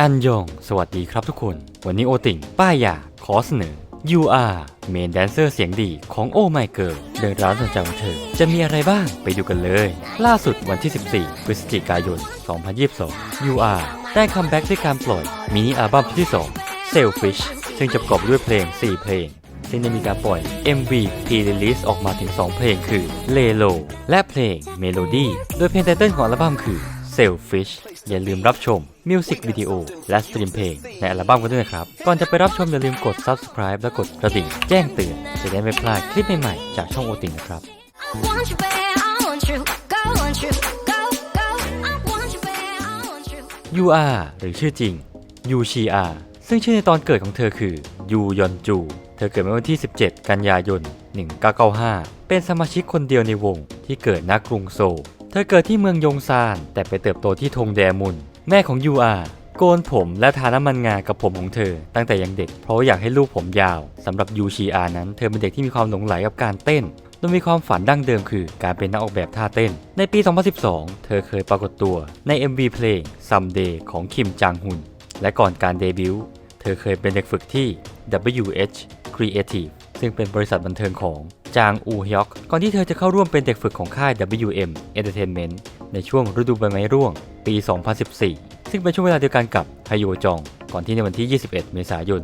อันยอง สวัสดีครับทุกคน วันนี้โอติ่ง ป้ายยา ขอเสนอ You are เมนแดนเซอร์เสียงดีของ Oh My Girl เรื่องราวน่าสนใจของเธอ จะมีอะไรบ้างไปดูกันเลย ล่าสุดวันที่ 14 พฤศจิกายน 2022 You are ได้คัมแบ็กด้วยการปล่อย มินิอัลบั้มที่ 2 Selfish ซึ่งจะประกอบด้วยเพลง 4 เพลง ซึ่งได้มีการปล่อย MV Pre-release ออกมาถึง 2 เพลงคือ l e l o และเพลง Melody โดยเพลงไตเติ้ลของอัลบั้มคือ Selfish อย่าลืมรับชมมิวสิกวิดีโอและสตรีมเพลงในอัลบั้มกันด้วยนะครับ ก่อนจะไปรับชมอย่าลืมกด Subscribe และกดกระดิ่ง แจ้งเตือน จะได้ไม่พลาดคลิปใหม่ๆ จากช่องโอติงนะครับ want you, babe. I want you. Go, want you. Go, go. I want you, babe. I want you. You are หรือชื่อจริงยูชีอาซึ่งชื่อในตอนเกิดของเธอคือยูยอนจู เธอเกิดเมื่อวันที่ 17 กันยายน 1995 เป็นสมาชิกคนเดียวในวงที่เกิดณกรุงโซลเธอเกิดที่เมืองยงซาน แต่ไปเติบโตที่ทงแดมุน แม่ของยูอาโกนผมและทาน้ำมันงากับผมของเธอ ตั้งแต่ยังเด็กเพราะอยากให้ลูกผมยาวสำหรับยูชีอานั้น เธอเป็นเด็กที่มีความหลงใหลกับการเต้นโดยมีความฝันดั้งเดิมคือการเป็นนักออกแบบท่าเต้น ในปี 2012 เธอเคยปรากฏตัวใน MV เพลง Someday ของคิมจางฮุนและก่อนการเดบิวต์เธอเคยเป็นเด็กฝึกที่ WH Creative ซึ่งเป็นบริษัทบันเทิงของ จางอูฮยอกก่อนที่เธอจะเข้าร่วมเป็นเด็กฝึกของค่าย WM Entertainment ในช่วงฤดูใบไม้ร่วง ปี 2014 ซึ่งเป็นช่วงเวลาเดียวกันกับฮโยจอง ก่อนที่ในวันที่ 21 เมษายน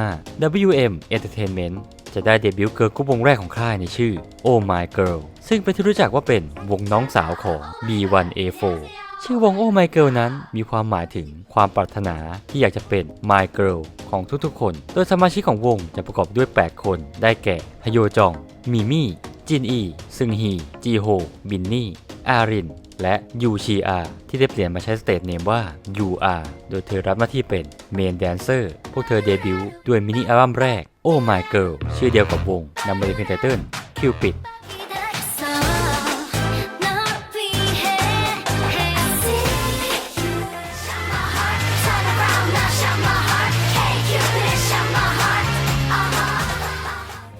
2015 WM Entertainment จะได้เดบิวต์เกิร์ลกรุ๊ปวงแรกของค่ายในชื่อ Oh My Girl ซึ่งเป็นที่รู้จักว่าเป็นวงน้องสาวของ B1A4 ชื่อวง Oh My Girl นั้นมีความหมายถึงความปรารถนาที่อยากจะเป็น My Girl ของทุกๆคน โดยสมาชิกของวงจะประกอบด้วย 8 คนได้แก่ฮโยจองมิมี่ จินอี ซึงฮี จีโฮ บินนี่ อาริน และยูชีอาที่ได้เปลี่ยนมาใช้สเตจเนมว่ายูอาโดยเธอรับหน้าที่เป็นเมนแดนเซอร์ พวกเธอเดบิวต์ด้วยมินิอัลบั้มแรก Oh My Girl ชื่อเดียวกับวงนำมาเป็นเพลงไตเติ้ลคิวปิด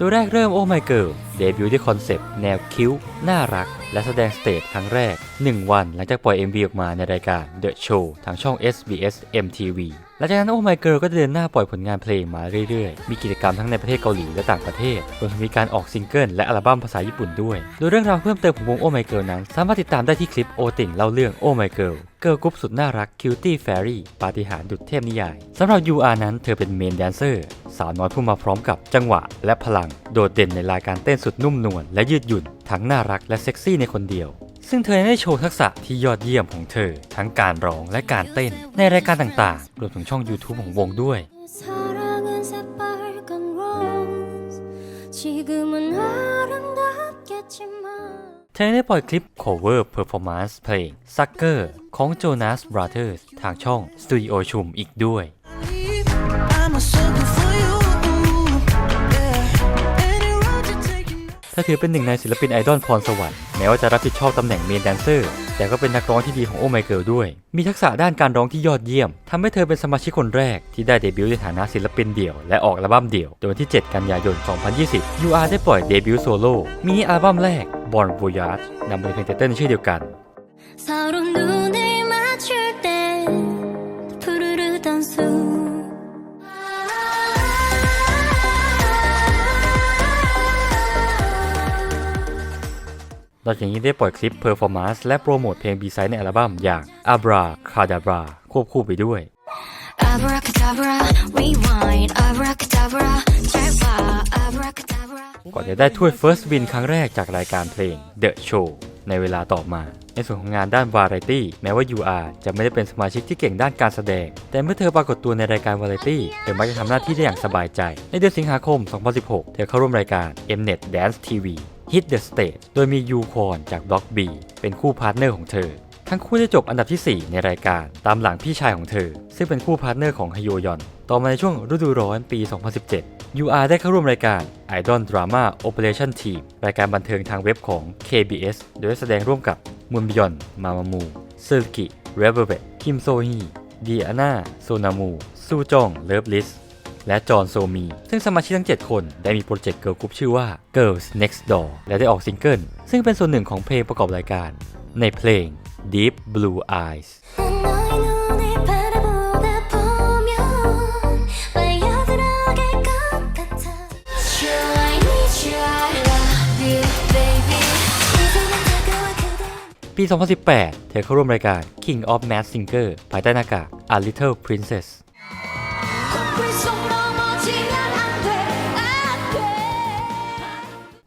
ยแรกเริ่ม Oh My Girl เดบิวต์ด้วยคอนเซปต์แนวคิ้ว น่ารัก และแสดงสเตจครั้งแรก 1 วันหลังจากปล่อย MV ออกมาในรายการ The Show ทางช่อง SBS MTV หลังจากนั้น Oh My Girl ก็เดินหน้าปล่อยผลงานเพลงมาเรื่อยๆ มีกิจกรรมทั้งในประเทศเกาหลีและต่างประเทศรวมถึงมีการออกซิงเกิลและอัลบั้มภาษาญี่ปุ่นด้วย โดยเรื่องราวเพิ่มเติมของวง Oh My Girl นั้น สามารถติดตามได้ที่คลิปโอติ่งเล่าเรื่อง Oh My Girl เกิร์ลกรุ๊ปสุดน่ารัก Cutie Fairy ปาฏิหาริย์ดุจเทพนิยายสำหรับ UR นั้นเธอเป็นเมนแดนเซอร์ สาวน้อยผู้มาพร้อมกับจังหวะ และพลังโดดเด่นในรายการเต้นสุดนุ่มนวลและยืดหยุ่น ทั้งน่ารักและเซ็กซี่ในคนเดียว ซึ่งเธอได้โชว์ทักษะที่ยอดเยี่ยมของเธอ ทั้งการร้องและการเต้นในรายการต่างๆ รวมถึงช่อง YouTube ของวงด้วย เธอได้ปล่อยคลิป cover performance เพลง Sucker ของ Jonas Brothers ทางช่อง Studio ชุมอีกด้วย ถ้าถือเป็นหนึ่งในศิลปินไอดอลพรสวรรค์แม้ว่าจะรับผิดชอบตำแหน่งเมนแดนเซอร์แต่ก็เป็นนักร้องที่ดีของโอไมเคิลด้วย มีทักษะด้านการร้องที่ยอดเยี่ยมทำให้เธอเป็นสมาชิกคนแรกที่ได้เดบิวต์ในฐานะศิลปินเดี่ยว และออกอัลบั้มเดี่ยวโดยวันที่ 7 กันยายน 2020 UR ได้ปล่อยเดบิวต์โซโล่มินิอัลบั้มแรก Born Voyage นำมาเป็นเพลงไตเติ้ลในชื่อเดียวกัน นอกจากนี้ได้ปล่อยคลิป performance และโปรโมทเพลง B-side ในอัลบั้มอย่าง Abra Cadabra ควบคู่ไปด้วย Abracadabra, rewind. Abracadabra, 잘 봐. Abracadabra. ก่อนจะได้ถ้วย First Win ครั้งแรกจากรายการเพลง The Show ในเวลาต่อมา ในส่วนของงานด้านวาไรตี้แม้ว่า UR จะไม่ได้เป็นสมาชิกที่เก่งด้านการแสดง แต่เมื่อเธอปรากฏตัวในรายการวาไรตี้เธอมักจะทำหน้าที่ได้อย่างสบายใจ ในเดือนสิงหาคม 2016 เธอเข้าร่วมรายการ Mnet Dance TV Hit the Stage โดยมียูคอนจาก Block B เป็นคู่พาร์ทเนอร์ของเธอ ทั้งคู่ได้จบอันดับที่ 4 ในรายการตามหลังพี่ชายของเธอ ซึ่งเป็นคู่พาร์ทเนอร์ของฮโยยอน ต่อมาในช่วงฤดูร้อนปี 2017 UR ได้เข้าร่วมรายการ Idol Drama Operation Team รายการบันเทิงทางเว็บของ KBS โดยแสดงร่วมกับมุนบยอน มามามูเซอร์กิเรเบเบคิมโซฮีดีอาน่าโซนามูซูจองเลิฟลิส และจอห์นโซมี ซึ่งสมาชิกทั้ง 7 คนได้มีโปรเจกต์เกิร์ลกรุ๊ปชื่อว่า Girls Next Door และได้ออกซิงเกิล ซึ่งเป็นส่วนหนึ่งของเพลงประกอบรายการ ในเพลง Deep Blue Eyes ปี 2018 เธอเข้าร่วมรายการ King of Mask Singer ภายใต้น้ากาก A Little Princess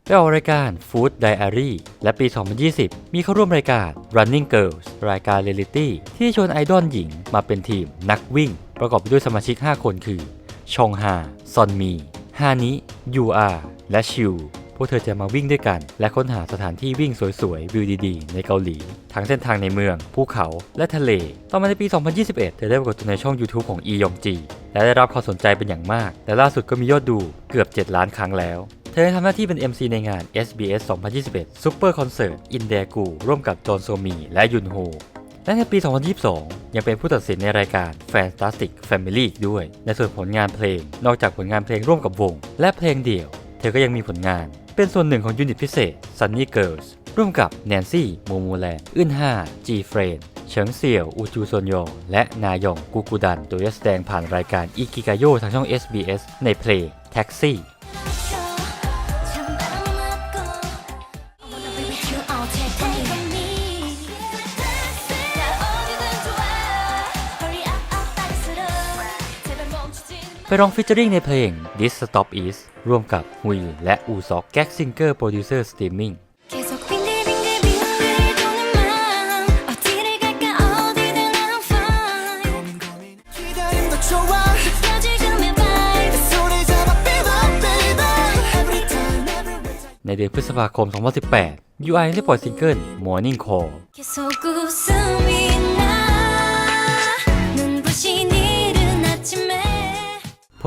ไปออกรายการ Food Diary และปี 2020 มีเข้าร่วมรายการ Running Girls รายการเรียลิตี้ที่ชวนไอดอลหญิงมาเป็นทีมนักวิ่ง ประกอบไปด้วยสมาชิก 5 คนคือ ชองฮา ซอนมี ฮานิ ยูอา และชิว พวกเธอจะมาวิ่งด้วยกัน และค้นหาสถานที่วิ่งสวยๆ วิวดีๆ ในเกาหลี ทั้งเส้นทางในเมือง ภูเขาและทะเล ต่อมาในปี 2021 เธอได้ปรากฏตัวในช่อง YouTube ของอียองจี และได้รับความสนใจเป็นอย่างมาก และล่าสุดก็มียอดดูเกือบ 7 ล้านครั้งแล้วเธอได้ทำหน้าที่เป็น MC ในงาน SBS 2021 Super Concert in d a g u ร่วมกับจอห์นโซมีและยุนโฮ และในปี 2022 ยังเป็นผู้ตัดสินในรายการ Fantastic Family อีกด้วย ในส่วนผลงานเพลง นอกจากผลงานเพลงร่วมกับวง และเพลงเดี่ยว เธอก็ยังมีผลงาน เป็นส่วนหนึ่งของยูนิตพิเศษ Sunny Girls ร่วมกับแนนซี่โมโมแลนอึนฮาจีเฟรนเฉิงเสี่ยว อูจูซอนยอง และนายองกูกูดัน โดยแสดงผ่านรายการอิกิกาโยทางช่อง SBS ในเพลง Taxi 참 ไปร้องฟิชเจอริงในเพลง This Stop Is ร่วมกับฮุยและอูซอกแก๊กซิงเกอร์โปรดิวเซอร์สตรีมมิ่งในเดือนพฤษภาคม 2018 UI ได้ปล่อยซิงเกิล Morning Call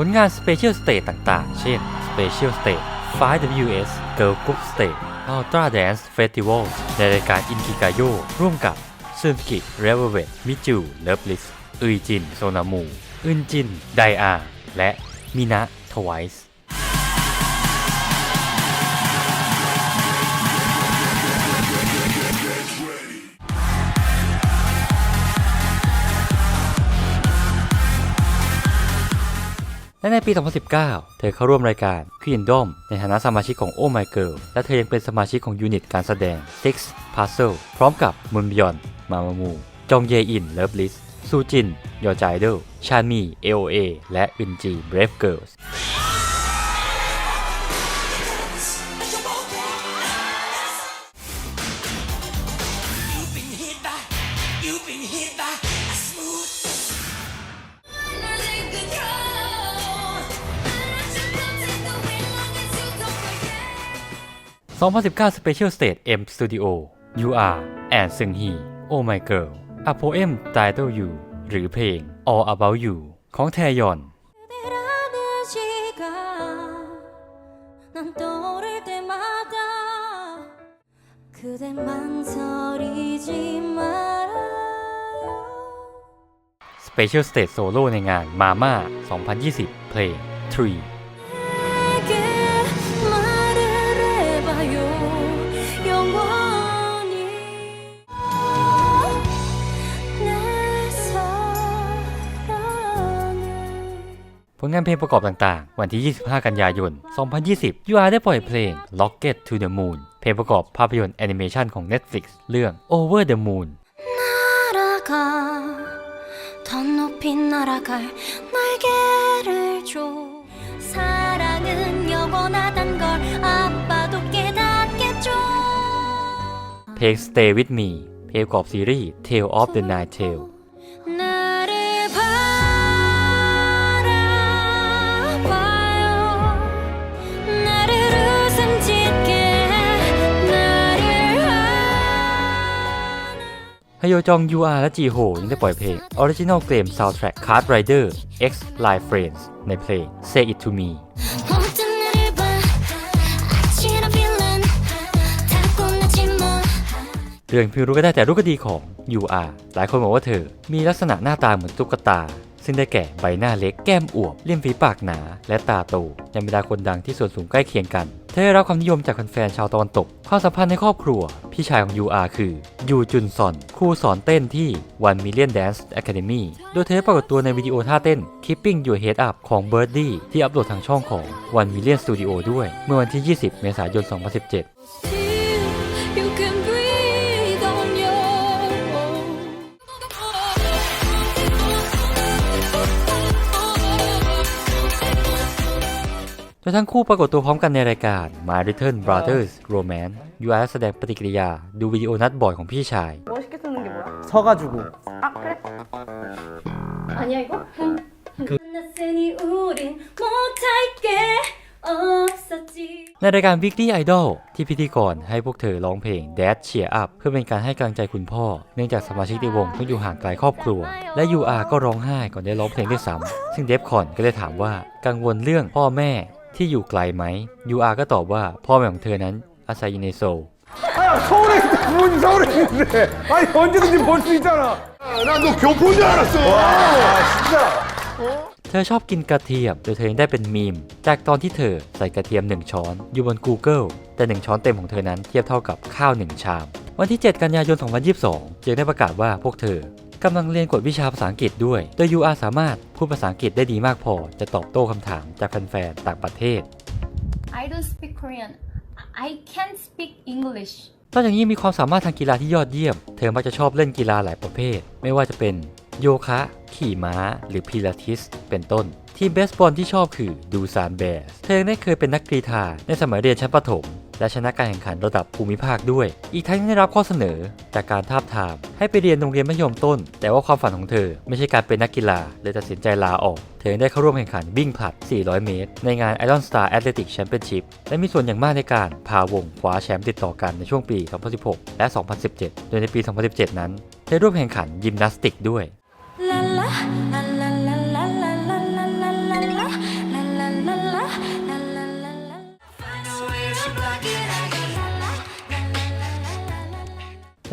ลงาน Special Stage ต่างๆ เช่น Special Stage 5WS Girl Group Stage Ultra Dance Festival ในรายการ i n k i g a y o ร่วมกับซึนกิ r e v e l v e t มิจูเลิฟลิสอึยจิน โซนามูอึนจิน ไดอา และมินะทวายส์ และในปี 2019 เธอเข้าร่วมรายการ Queendom ในฐานะสมาชิกของ Oh My Girl และเธอยังเป็นสมาชิกของยูนิตการแสดง Six Puzzle พร้อมกับมุนบยอน มามามู จองเยอิน เลิฟลิส ซูจิน ยอจายเดลชามี AOA และวินจี Brave Girls 2019 Special Stage M Studio You Are and Seunghee Oh My Girl A Poem Title You หรือเพลง All About You ของแทยอน Special Stage Solo ในงาน Mama 2020 เพลง Tree ลงานเพลงประกอบต่างๆ วันที่ 25 กันยายน 2020 UR ได้ปล่อยเพลง Rocket to the Moon เพลงประกอบภาพยนตร์แอนิเมชันของ Netflix เรื่อง Over the Moon เพลง Stay with me เพลงประกอบซีรีส์ Tale of the Night Tale ฮโยจองยู UR และจีโฮยังได้ปล่อยเพลง Original Game Soundtrack Card Rider X Live Friends ในเพลง Say It To Me เรื่องพิวรู้ก็ได้แต่รู้ก็ดีของ UR หลายคนบอกว่าเธอ มีลักษณะหน้าตาเหมือนตุ๊กตา ซึ่งได้แก่ใบหน้าเล็กแก้มอวบเลี่ยมฝีปากหนา และตาโตยังเป็นดาคนดังที่ส่วนสูงใกล้เคียงกัน เธอได้รับความนิยมจากแฟนๆชาวตะวันตก ความสัมพันธ์ในครอบครัว พี่ชายของยูอาคือยูจุนซอน ครูสอนเต้นที่ One Million Dance Academy โดยเธอได้ปรากฏตัวในวิดีโอท่าเต้น Keeping Your Head Up ของ Birdie ที่อัปโหลดทางช่องของ One Million Studio ด้วย เมื่อวันที่ 20 เมษายน 2017 โดยทั้งคู่ปรากฏตัวพร้อมกันในรายการ My Little Brothers Romance ยูอาแสดงปฏิกิริยา ดูวิดีโอนัดบอร์ดของพี่ชาย 멋있게 쓰는 게 뭐야? 서가지고 아 그래? 아니야 이거? 만났으니 우린 못할 게 없었지 ในรายการ Weekly Idol ที่พิธีกรให้พวกเธอร้องเพลง Dad Cheer Up เพื่อเป็นการให้กำลังใจคุณพ่อ เนื่องจากสมาชิกในวงต้องอยู่ห่างไกลครอบครัว และ UR ก็ร้องไห้ก่อนได้ร้องเพลงด้วยซ้ำซึ่งเดฟคอนก็เลยถามว่ากังวลเรื่องพ่อแม่ ที่อยู่ไกลไหม UR ก็ตอบว่าพ่อแม่ของเธอนั้นอาศัยอยู่ในโซล 아야 서울에 있는데 부모님 서울에 있는데 아니 언제든지 볼 수 있잖아 난 너 교포인 줄 알았어. 와 진짜 เธอชอบกินกระเทียมโดยเธอยังได้เป็นมีม จากตอนที่เธอใส่กระเทียม 1 ช้อน อยู่บน Google แต่ 1 ช้อนเต็มของเธอนั้นเทียบเท่ากับข้าว 1 ชาม วันที่ 7 กันยายน 2022จึงได้ประกาศว่าพวกเธอ กำลังเรียนกฎวิชาภาษาอังกฤษด้วย โดย UR สามารถพูดภาษาอังกฤษได้ดีมากพอ จะตอบโต้คำถามจากแฟนๆต่างประเทศ I don't speak Korean. I can't speak English. นอกจากนี้มีความสามารถทางกีฬาที่ยอดเยี่ยม เธอมักจะชอบเล่นกีฬาหลายประเภท ไม่ว่าจะเป็นโยคะ ขี่ม้า หรือพิลาทิส เป็นต้น ทีมเบสบอลที่ชอบคือดูซานแบส เธอยังได้เคยเป็นนักกรีฑาในสมัยเรียนชั้นประถม และชนะการแข่งขันระดับภูมิภาคด้วย อีกทั้งยังได้รับข้อเสนอ จากการทาบทาม ให้ไปเรียนโรงเรียนมัธยมต้น แต่ว่าความฝันของเธอไม่ใช่การเป็นนักกีฬาเลยตัดสินใจลาออก เธอได้เข้าร่วมแข่งขันวิ่งผลัด 400 เมตร ในงาน Iron Star Athletic Championship และมีส่วนอย่างมากในการพาวงคว้าแชมป์ติดต่อกันในช่วงปี 2016 และ 2017 โดยในปี 2017 นั้น เธอร่วมแข่งขันยิมนาสติกด้วย랄라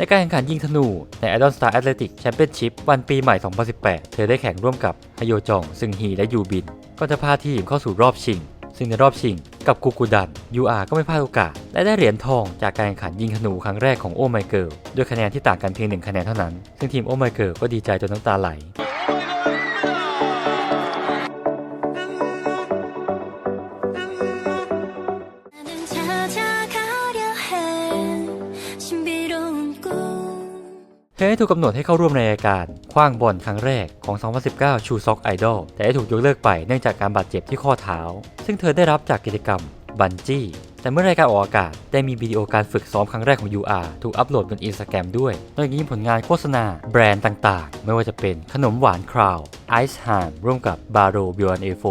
ในการแข่งขันยิงธนูใน Iron Star Athletic Championship วันปีใหม่ 2018 เธอได้แข่งร่วมกับฮโยจอง ซึงฮีและยูบิน ก็จะพาทีมเข้าสู่รอบชิง ซึ่งในรอบชิงกับกูกูดัน UR ก็ไม่พลาดโอกาส และได้เหรียญทองจากการแข่งขันยิงธนูครั้งแรกของโอไมเกิลด้วยคะแนนที่ต่างกันเพียงหนึ่งคะแนนเท่านั้น ซึ่งทีมโอไมเกิลก็ดีใจจนน้ำตาไหล ได้ถูกกำหนดให้เข้าร่วมในรายการคว้างบอลครั้งแรกของ 2019 ชูซ็อกไอดอลแต่ได้ถูกยกเลิกไปเนื่องจากการบาดเจ็บที่ข้อเท้า ซึ่งเธอได้รับจากกิจกรรมบันจี้แต่เมื่อรายการออกอากาศได้มีวิดีโอการฝึกซ้อมครั้งแรกของ UR ถูกอัปโหลดบนอินสตาแกรมด้วย นอกจากนี้ผลงานโฆษณา แบรนด์ต่างๆ ไม่ว่าจะเป็นขนมหวานคราวไอซ์ฮานร่วมกับบาโรบิวอนเอโฟ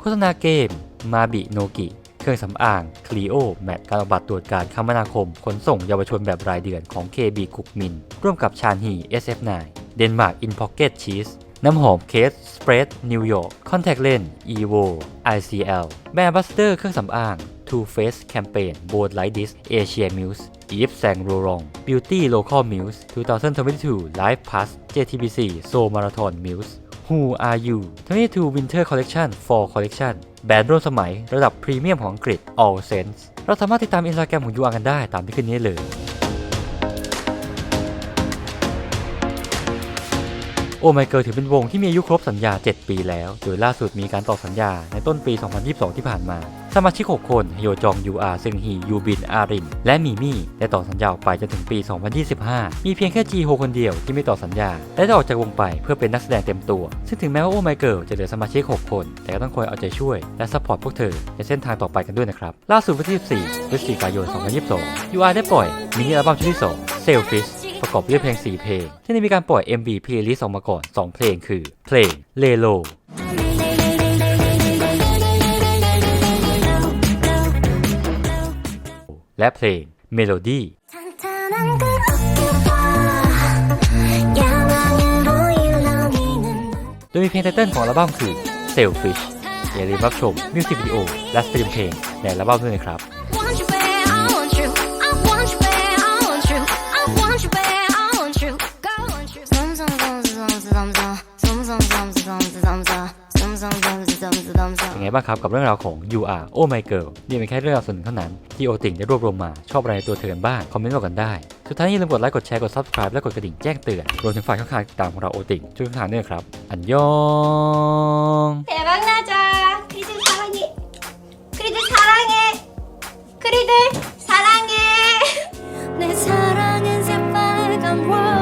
โฆษณาเกมมาบิโนกิ เครื่องสำอางคลีโอแมทการออกบัตรตรวจการคมนาคม ขนส่งเยาวชนแบบรายเดือนของ KB คุกมิน ร่วมกับชานฮี SF9 เดนมาร์กอินพ็อกเก็ตชีสน้ำหอมเคสสเปรดนิวยอร์กคอนแทคเลน EVO ICL แบรนด์บัสเตอร์เครื่องสำอาง Too Face Campaign Bold Like This Asia Muse Yves Saint Laurent Beauty Local Muse 2022 Live Pass JTBC Seoul Marathon Muse Who Are You 22 Winter Collection Fall Collection แบรนด์ร่วมสมัยระดับพรีเมียมของอังกฤษ All Sense เราสามารถติดตามอินสตาแกรมของยูอากันได้ตามที่ขึ้นนี้เลย โอไมเกิลถือเป็นวงที่มีอายุครบสัญญา 7 ปีแล้ว โดยล่าสุดมีการต่อสัญญาในต้นปี 2022 ที่ผ่านมา สมาชิก 6 คนฮโยจองยูอาซึงฮียูบินอาริน และมีมี่ได้ต่อสัญญาออกไปจนถึงปี 2025 มีเพียงแค่จีโฮคนเดียวที่ไม่ต่อสัญญา และได้ออกจากวงไปเพื่อเป็นนักแสดงเต็มตัว ซึ่งถึงแม้ว่าโอไมเกิลจะเหลือสมาชิก 6 คน แต่ก็ต้องคอยเอาใจช่วยและซัพพอร์ตพวกเธอในเส้นทางต่อไปกันด้วยนะครับ ล่าสุดวันที่14พฤศจิกายน 2022 UR ได้ปล่อยมินิอัลบั้มชุดที่2 Selfish ประกอบด้วยเพลง 4 เพลง ที่ได้มีการปล่อย MV playlist ออกมาก่อน 2 เพลงคือ เพลงเลโล และเพลงเมโลดี้โดยมีเพลงไตเติลของอัลบั้มคือ Selfish อย่าลืมรับชมมิวสิกวิดีโอและสตรีมเพลงในอัลบั้มด้วยนะครับ บ้างครับกับเรื่องราวของ You Are Oh My Girl นี่เป็นแค่เรื่องราวส่วนหนึ่งเท่านั้นที่โอติ่งด้รวบรวมมาชอบอะไรตัวเธอบ้างคอมเมนต์บอกกันได้ สุดท้ายอย่าลืมกดไลค์กดแชร์กด subscribe และกดกระดิ่งแจ้งเตือนรวมถึงฝากข้องทางติดตามของเราโอติ่งช่วยทางด้วยครับอันยองแต่บ้างนะจ๊ะคริสต์มาสกันคริสต์ม박나자그리들사랑해그리들사ส해그리들사랑해내사랑은새빨간월